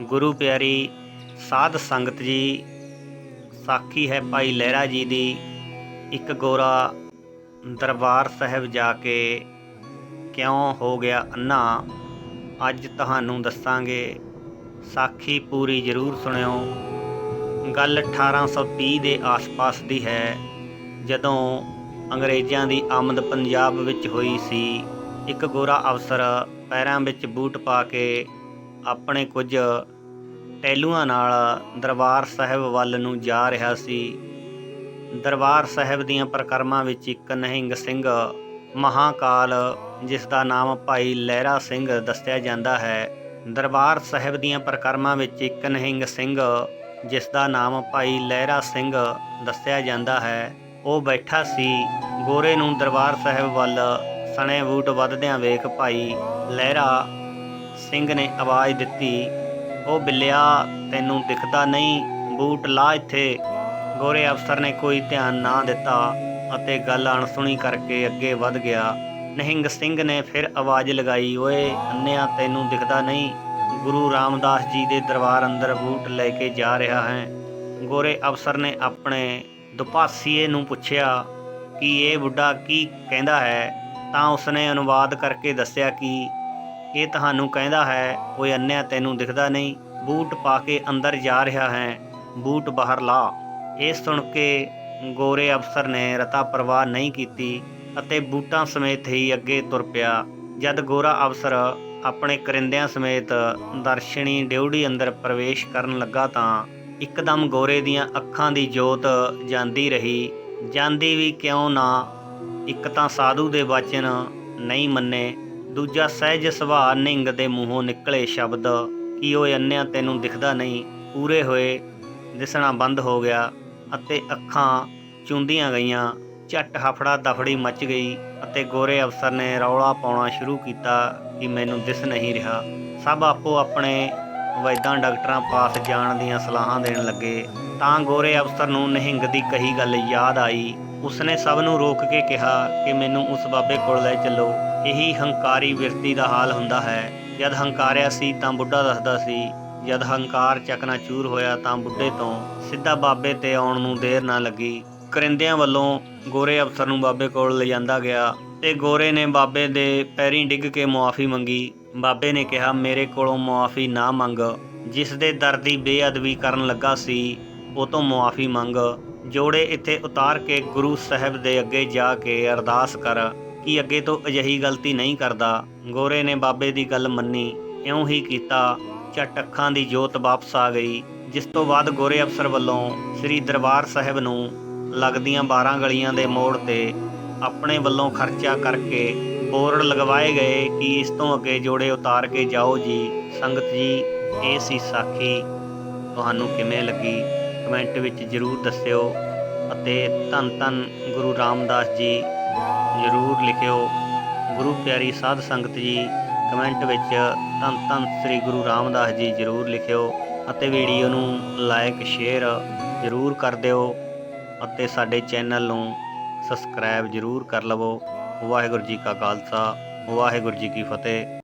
ਗੁਰੂ ਪਿਆਰੀ ਸਾਧ ਸੰਗਤ ਜੀ, ਸਾਖੀ ਹੈ ਭਾਈ ਲਹਿਰਾ ਜੀ ਦੀ ਇੱਕ ਗੋਰਾ ਦਰਬਾਰ ਸਾਹਿਬ ਜਾ ਕੇ ਕਿਉਂ ਹੋ ਗਿਆ ਅੰਨਾ? ਅੱਜ ਤੁਹਾਨੂੰ ਦੱਸਾਂਗੇ। ਸਾਖੀ ਪੂਰੀ ਜ਼ਰੂਰ ਸੁਣਿਓ। ਗੱਲ 1830 ਦੇ ਆਸ-ਪਾਸ ਦੀ ਹੈ, ਜਦੋਂ ਅੰਗਰੇਜ਼ਾਂ ਦੀ ਆਮਦ ਪੰਜਾਬ ਵਿੱਚ ਹੋਈ ਸੀ। ਇੱਕ ਗੋਰਾ ਅਫਸਰ ਪੈਰਾਂ ਵਿੱਚ ਬੂਟ ਪਾ ਕੇ ਆਪਣੇ ਕੁਝ ਟੈਲੂਆਂ ਨਾਲ ਦਰਬਾਰ ਸਾਹਿਬ ਵੱਲ ਨੂੰ ਜਾ ਰਿਹਾ ਸੀ। ਦਰਬਾਰ ਸਾਹਿਬ ਦੀਆਂ ਪ੍ਰਕਰਮਾਂ ਵਿੱਚ ਇੱਕ ਨਹਿੰਗ ਸਿੰਘ ਮਹਾਕਾਲ, ਜਿਸ ਦਾ ਨਾਮ ਭਾਈ ਲਹਿਰਾ ਸਿੰਘ ਦੱਸਿਆ ਜਾਂਦਾ ਹੈ। ਦਰਬਾਰ ਸਾਹਿਬ ਦੀਆਂ ਪ੍ਰਕਰਮਾਂ ਵਿੱਚ ਇੱਕ ਨਹਿੰਗ ਸਿੰਘ, ਜਿਸ ਦਾ ਨਾਮ ਭਾਈ ਲਹਿਰਾ ਸਿੰਘ ਦੱਸਿਆ ਜਾਂਦਾ ਹੈ। ਉਹ ਬੈਠਾ ਸੀ। ਗੋਰੇ ਨੂੰ ਦਰਬਾਰ ਸਾਹਿਬ ਵੱਲ ਸਣੇ ਬੂਟ ਵੱਧਦਿਆਂ ਵੇਖ ਭਾਈ ਲਹਿਰਾ ਸਿੰਘ ਨੇ ਆਵਾਜ਼ ਦਿੱਤੀ, ਉਹ ਬਿੱਲਿਆ, ਤੈਨੂੰ ਦਿਖਦਾ ਨਹੀਂ, ਬੂਟ ਲਾ ਇੱਥੇ। ਗੋਰੇ ਅਫਸਰ ਨੇ ਕੋਈ ਧਿਆਨ ਨਾ ਦਿੱਤਾ ਅਤੇ ਗੱਲ ਅਣਸੁਣੀ ਕਰਕੇ ਅੱਗੇ ਵੱਧ ਗਿਆ। ਨਿਹੰਗ ਸਿੰਘ ਨੇ ਫਿਰ ਆਵਾਜ਼ ਲਗਾਈ, ਓਏ ਅੰਨਿਆ, ਤੈਨੂੰ ਦਿਖਦਾ ਨਹੀਂ। ਗੁਰੂ ਰਾਮਦਾਸ ਜੀ ਦੇ ਦਰਬਾਰ ਅੰਦਰ ਬੂਟ ਲੈ ਕੇ ਜਾ ਰਿਹਾ ਹੈ। ਗੋਰੇ ਅਫਸਰ ਨੇ ਆਪਣੇ ਦੁਪਾਸੀਏ ਨੂੰ ਪੁੱਛਿਆ, ਕਿ ਇਹ ਬੁੱਢਾ ਕੀ ਕਹਿੰਦਾ ਹੈ? ਤਾਂ ਉਸਨੇ ਅਨੁਵਾਦ ਕਰਕੇ ਦੱਸਿਆ ਕਿ ਇਹ ਤੁਹਾਨੂੰ ਕਹਿੰਦਾ ਹੈ, ਓਏ ਅੰਨਿਆ, ਤੈਨੂੰ ਦਿਖਦਾ ਨਹੀਂ। ਬੂਟ ਪਾ ਕੇ ਅੰਦਰ ਜਾ ਰਿਹਾ ਹੈ। ਬੂਟ ਬਾਹਰ ਲਾ। ਇਹ ਸੁਣ ਕੇ ਗੋਰੇ ਅਫਸਰ ਨੇ ਰਤਾ ਪਰਵਾਹ ਨਹੀਂ ਕੀਤੀ ਅਤੇ ਬੂਟਾਂ ਸਮੇਤ ਹੀ ਅੱਗੇ ਤੁਰ ਪਿਆ। ਜਦ ਗੋਰਾ ਅਫਸਰ ਆਪਣੇ ਕਰਿੰਦਿਆਂ ਸਮੇਤ ਦਰਸ਼ਨੀ ਡਿਊੜੀ ਅੰਦਰ ਪ੍ਰਵੇਸ਼ ਕਰਨ ਲੱਗਾ ਤਾਂ ਇੱਕਦਮ ਗੋਰੇ ਦੀਆਂ ਅੱਖਾਂ ਦੀ ਜੋਤ ਜਾਂਦੀ ਰਹੀ। ਜਾਂਦੀ ਵੀ ਕਿਉਂ ਨਾ? ਇੱਕ ਤਾਂ ਸਾਧੂ ਦੇ ਵਚਨ ਨਹੀਂ ਮੰਨੇ। ਦੂਜਾ ਸਹਿਜ ਸੁਭਾਅ ਨਿੰਗ ਦੇ ਮੂੰਹੋਂ ਨਿਕਲੇ ਸ਼ਬਦ, ਕਿ ਓਏ ਅੰਨਿਆ ਤੈਨੂੰ ਦਿਖਦਾ ਨਹੀਂ? ਪੂਰੇ ਹੋਏ, ਦਿਸਣਾ ਬੰਦ ਹੋ ਗਿਆ ਅਤੇ ਅੱਖਾਂ ਚੁੰਦੀਆਂ ਗਈਆਂ। ਝੱਟ ਹਫੜਾ ਦਫੜੀ ਮਚ ਗਈ ਅਤੇ ਗੋਰੇ ਅਫਸਰ ਨੇ ਰੌਲਾ ਪਾਉਣਾ ਸ਼ੁਰੂ ਕੀਤਾ ਕਿ ਮੈਨੂੰ ਦਿਸ ਨਹੀਂ ਰਿਹਾ। ਸਭ ਆਪੋ ਆਪਣੇ ਵੈਦਾਂ ਡਾਕਟਰਾਂ ਪਾਸ ਜਾਣ ਦੀਆਂ ਸਲਾਹਾਂ ਦੇਣ ਲੱਗੇ। ਤਾਂ ਗੋਰੇ ਅਫਸਰ ਨੂੰ ਨਹਿੰਗ ਦੀ ਕਹੀ ਗੱਲ ਯਾਦ ਆਈ। ਉਸਨੇ ਸਭ ਨੂੰ ਰੋਕ ਕੇ ਕਿਹਾ ਕਿ ਮੈਨੂੰ ਉਸ ਬਾਬੇ ਕੋਲ ਲੈ ਚੱਲੋ। ਇਹੀ ਹੰਕਾਰੀ ਵਿਅਕਤੀ ਦਾ ਹਾਲ ਹੁੰਦਾ ਹੈ। ਜਦ ਹੰਕਾਰਿਆ ਸੀ ਤਾਂ ਬੁੱਢਾ ਦੱਸਦਾ ਸੀ, ਜਦ ਹੰਕਾਰ ਚਕਨਾਚੂਰ ਹੋਇਆ ਤਾਂ ਬੁੱਢੇ ਤੋਂ ਸਿੱਧਾ ਬਾਬੇ ਤੇ ਆਉਣ ਨੂੰ ਦੇਰ ਨਾ ਲੱਗੀ। ਕਰਿੰਦਿਆਂ ਵੱਲੋਂ ਗੋਰੇ ਅਫਸਰ ਨੂੰ ਬਾਬੇ ਕੋਲ ਲਿਜਾਂਦਾ ਗਿਆ। ਤੇ ਗੋਰੇ ਨੇ ਬਾਬੇ ਦੇ ਪੈਰੀਂ ਡਿੱਗ ਕੇ ਮੁਆਫੀ ਮੰਗੀ। ਬਾਬੇ ਨੇ ਕਿਹਾ, ਮੇਰੇ ਕੋਲੋਂ ਮੁਆਫੀ ਨਾ ਮੰਗ। ਜਿਸ ਦੇ ਦਰ ਦੀ ਬੇਅਦਬੀ ਕਰਨ ਲੱਗਾ ਸੀ, ਉਹ ਤੋਂ ਮੁਆਫੀ ਮੰਗ। ਜੋੜੇ ਇੱਥੇ ਉਤਾਰ ਕੇ ਗੁਰੂ ਸਾਹਿਬ ਦੇ ਅੱਗੇ ਜਾ ਕੇ ਅਰਦਾਸ ਕਰ। ਕਿ ਅੱਗੇ ਤੋਂ ਅਜਿਹੀ ਗਲਤੀ ਨਹੀਂ ਕਰਦਾ। ਗੋਰੇ ਨੇ ਬਾਬੇ ਦੀ ਗੱਲ ਮੰਨੀ। ਇਉਂ ਹੀ ਕੀਤਾ। ਝਟ ਅੱਖਾਂ ਦੀ ਜੋਤ ਵਾਪਸ ਆ ਗਈ, ਜਿਸ ਤੋਂ ਬਾਅਦ ਗੋਰੇ ਅਫਸਰ ਵੱਲੋਂ ਸ੍ਰੀ ਦਰਬਾਰ ਸਾਹਿਬ ਨੂੰ ਲੱਗਦੀਆਂ 12 ਗਲੀਆਂ ਦੇ ਮੋੜ ਤੇ ਆਪਣੇ ਵੱਲੋਂ ਖਰਚਾ ਕਰਕੇ ਬੋਰਡ ਲਗਵਾਏ ਗਏ ਕਿ ਇਸ ਤੋਂ ਅੱਗੇ ਜੋੜੇ ਉਤਾਰ ਕੇ ਜਾਓ ਜੀ। ਸੰਗਤ ਜੀ, ਇਹ ਸੀ ਸਾਖੀ। ਤੁਹਾਨੂੰ ਕਿਵੇਂ ਲੱਗੀ? ਕਮੈਂਟ ਵਿੱਚ ਜਰੂਰ ਦੱਸਿਓ ਅਤੇ ਧੰਨ ਧੰਨ ਗੁਰੂ ਰਾਮਦਾਸ ਜੀ। ਜਰੂਰ ਲਿਖਿਓ। ਗੁਰੂ ਪਿਆਰੀ ਸਾਧ ਸੰਗਤ ਜੀ, ਕਮੈਂਟ ਵਿੱਚ ਧੰਨ ਧੰਨ ਸ੍ਰੀ ਗੁਰੂ ਰਾਮਦਾਸ ਜੀ ਜਰੂਰ ਲਿਖਿਓ ਅਤੇ ਵੀਡੀਓ ਨੂੰ ਲਾਈਕ ਸ਼ੇਅਰ ਜਰੂਰ ਕਰ ਦਿਓ ਅਤੇ ਸਾਡੇ ਚੈਨਲ ਨੂੰ ਸਬਸਕ੍ਰਾਈਬ ਜਰੂਰ ਕਰ ਲਵੋ। ਵਾਹਿਗੁਰੂ ਜੀ ਕਾ ਖਾਲਸਾ, ਵਾਹਿਗੁਰੂ ਜੀ ਕੀ ਫਤਿਹ।